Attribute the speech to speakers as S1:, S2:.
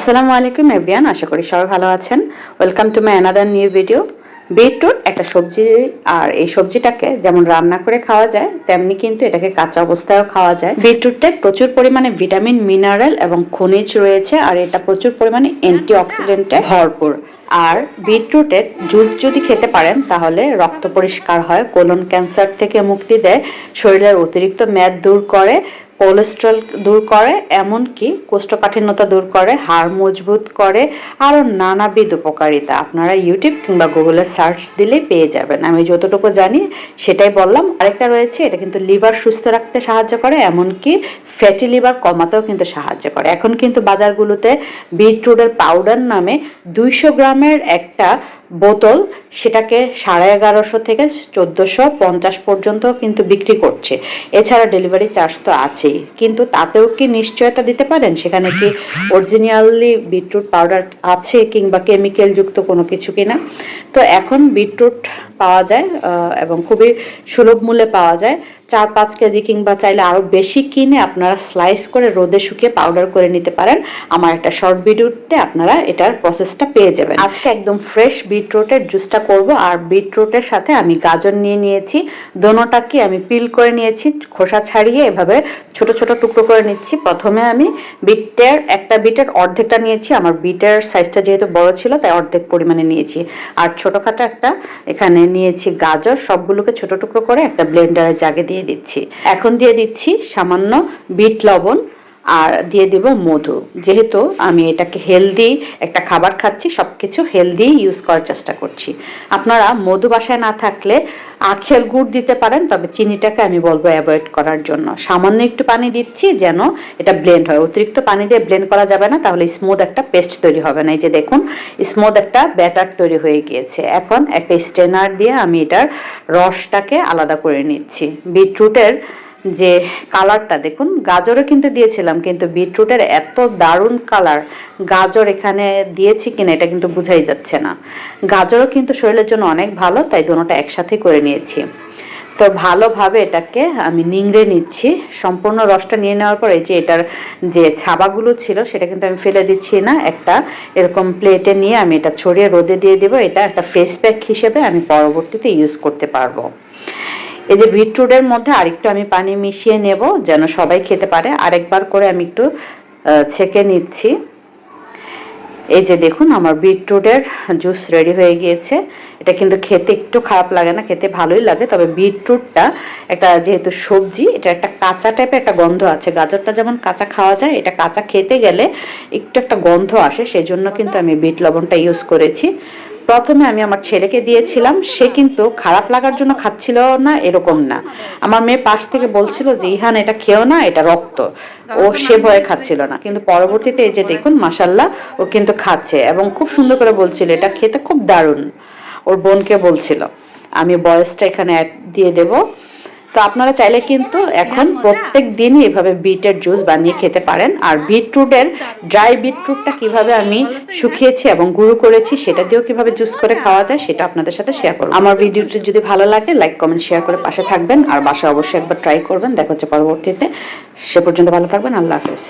S1: আসসালামু আলাইকুম এভরিয়ান, আশা করি সবাই ভালো আছেন। Welcome to my another new video beetroot একটা সবজি, আর এই সবজিটাকে যেমন রান্না করে খাওয়া যায়, তেমনি কিন্তু এটাকে কাঁচা অবস্থায়ও খাওয়া যায়। বিটরুটে প্রচুর পরিমাণে ভিটামিন মিনারেল এবং খনিজ রয়েছে, আর এটা প্রচুর পরিমাণে অ্যান্টি অ্যান্টিঅক্সিডেন্টে ভরপুর। আর বিটরুটের জুস যদি খেতে পারেন, তাহলে রক্ত পরিষ্কার হয় কোলন ক্যান্সার থেকে মুক্তি দেয়, শরীরের অতিরিক্ত মেদ দূর করে কোলেস্ট্রল দূর করে, এমনকি কোষ্ঠকাঠিন্যতা দূর করে, হাড় মজবুত করে আরও নানাবিধ উপকারিতা। আপনারা ইউটিউব কিংবা গুগলে সার্চ দিলেই পেয়ে যাবেন। আমি যতটুকু জানি, সেটাই বললাম। আরেকটা রয়েছে, এটা কিন্তু লিভার সুস্থ রাখতে সাহায্য করে, এমনকি ফ্যাটি লিভার কমাতেও কিন্তু সাহায্য করে। এখন কিন্তু বাজারগুলোতে বিটরুটের পাউডার নামে দুইশো গ্রামের একটা বোতল সেটাকে সাড়ে এগারোশো থেকে চোদ্দোশো পঞ্চাশ পর্যন্ত কিন্তু বিক্রি করছে। এছাড়া ডেলিভারি চার্জ তো আছেই। কিন্তু তাতেও কি নিশ্চয়তা দিতে পারেন? সেখানে কি অরিজিনালি বিটরুট পাউডার আছে কিংবা কেমিক্যাল যুক্ত কোনো কিছু কিনা? তো এখন বিটরুট পাওয়া যায় এবং খুবই সুলভ মূল্যে পাওয়া যায়। চার পাঁচ কেজি কিংবা চাইলে আরও বেশি কিনে আপনারা স্লাইস করে রোদে শুকিয়ে পাউডার করে নিতে পারেন। আমার একটা শর্ট ভিডিওতে আপনারা এটার প্রসেসটা পেয়ে যাবেন। আজকে একদম ফ্রেশ বিটরুটের জুসটা করব। আর বিটরুটের সাথে আমি গাজর নিয়ে নিয়েছি। দোনোটাকে আমি পিল করে নিয়েছি, খোসা ছাড়িয়ে এভাবে ছোট ছোট টুকরো করে নিচ্ছি। প্রথমে আমি বিটের, একটা বিটের অর্ধেকটা নিয়েছি। আমার বিটের সাইজটা যেহেতু বড় ছিল, তাই অর্ধেক পরিমাণে নিয়েছি। আর ছোটখাটো একটা এখানে নিয়েছি গাজর, সবগুলোকে ছোট টুকরো করে একটা ব্লেন্ডারের জাগে দিয়ে দিচ্ছি। এখন দিয়ে দিচ্ছি সামান্য বিট লবণ আর দিয়ে দিব মধু। যেহেতু আমি এটাকে হেলদি একটা খাবার খাচ্ছি সব কিছু হেলদি ইউজ করার চেষ্টা করছি। আপনারা মধু বাসায় না থাকলে আখের গুড় দিতে পারেন, তবে চিনিটাকে আমি বলব অ্যাভয়েড করার জন্য। সামান্য একটু পানি দিচ্ছি যেন এটা ব্লেন্ড হয়। অতিরিক্ত পানি দিয়ে ব্লেন্ড করা যাবে না, তাহলে স্মুথ একটা পেস্ট তৈরি হবে না। এই যে দেখুন স্মুথ একটা ব্যাটার তৈরি হয়ে গিয়েছে। এখন একটা স্টেনার দিয়ে আমি এটার রসটাকে আলাদা করে নিচ্ছি। বিটরুটের যে কালারটা দেখুন, গাজরও কিন্তু দিয়েছিলাম, কিন্তু বিটরুটের এত দারুণ কালার, গাজর এখানে দিয়েছি কিনা এটা কিন্তু বোঝাই যাচ্ছে না। গাজরও কিন্তু শরীরের জন্য অনেক ভালো, তাই দুটোটা একসাথে করে নিয়েছি। তো ভালোভাবে এটাকে আমি নিংড়ে নিচ্ছি, সম্পূর্ণ রসটা নিয়ে নেওয়ার পরে যে এটার যে ছাবাগুলো ছিল, সেটা কিন্তু আমি ফেলে দিচ্ছি না, একটা এরকম প্লেটে নিয়ে আমি এটা ছড়িয়ে রোদে দিয়ে দেবো, এটা একটা ফেস প্যাক হিসেবে আমি পরবর্তীতে ইউজ করতে পারব। এই যে বিটরুটের মধ্যে আরেকটু আমি পানি মিশিয়ে নেব যেন সবাই খেতে পারে। আরেকবার করে আমি একটু ছেঁকে নিচ্ছি। এই যে দেখুন আমার বিটরুটের জুস রেডি হয়ে গিয়েছে। এটা কিন্তু খেতে একটু খারাপ লাগে না, খেতে ভালোই লাগে। তবে বিটরুটটা একটা যেহেতু সবজি, এটা একটা কাঁচা টাইপের একটা গন্ধ আছে। গাজরটা যেমন কাঁচা খাওয়া যায়, এটা কাঁচা খেতে গেলে একটু একটা গন্ধ আসে। সেই জন্য কিন্তু আমি বিট লবণটা ইউজ করেছি। প্রথমে আমি আমার ছেলেকে দিয়েছিলাম, সে কিন্তু খারাপ লাগার জন্য খাচ্ছিল না, এরকম না। আমার মেয়ে পাশ থেকে বলছিল যে, ইহান, এটা খেও না, এটা রক্ত। ও সে ভয়ে খাচ্ছিল না। কিন্তু পরবর্তীতে এই যে দেখুন মাসাল্লাহ ও কিন্তু খাচ্ছে এবং খুব সুন্দর করে বলছিল, এটা খেতে খুব দারুণ। ওর বোনকে বলছিল, আমি বয়সটা এখানে দিয়ে দেব। তো আপনারা চাইলে কিন্তু এখন প্রত্যেক দিনই এভাবে বিটের জুস বানিয়ে খেতে পারেন। আর বিটরুটের ড্রাই বিটরুটটা কীভাবে আমি শুকিয়েছি এবং গুঁড়ো করেছি সেটা দিয়েও কীভাবে জুস করে খাওয়া যায় সেটা আপনাদের সাথে শেয়ার করব। আমার ভিডিওটি যদি ভালো লাগে লাইক কমেন্ট শেয়ার করে পাশে থাকবেন। আর বাসায় অবশ্যই একবার ট্রাই করবেন। দেখা হচ্ছে পরবর্তীতে। সে পর্যন্ত ভালো থাকবেন। আল্লাহ হাফেজ।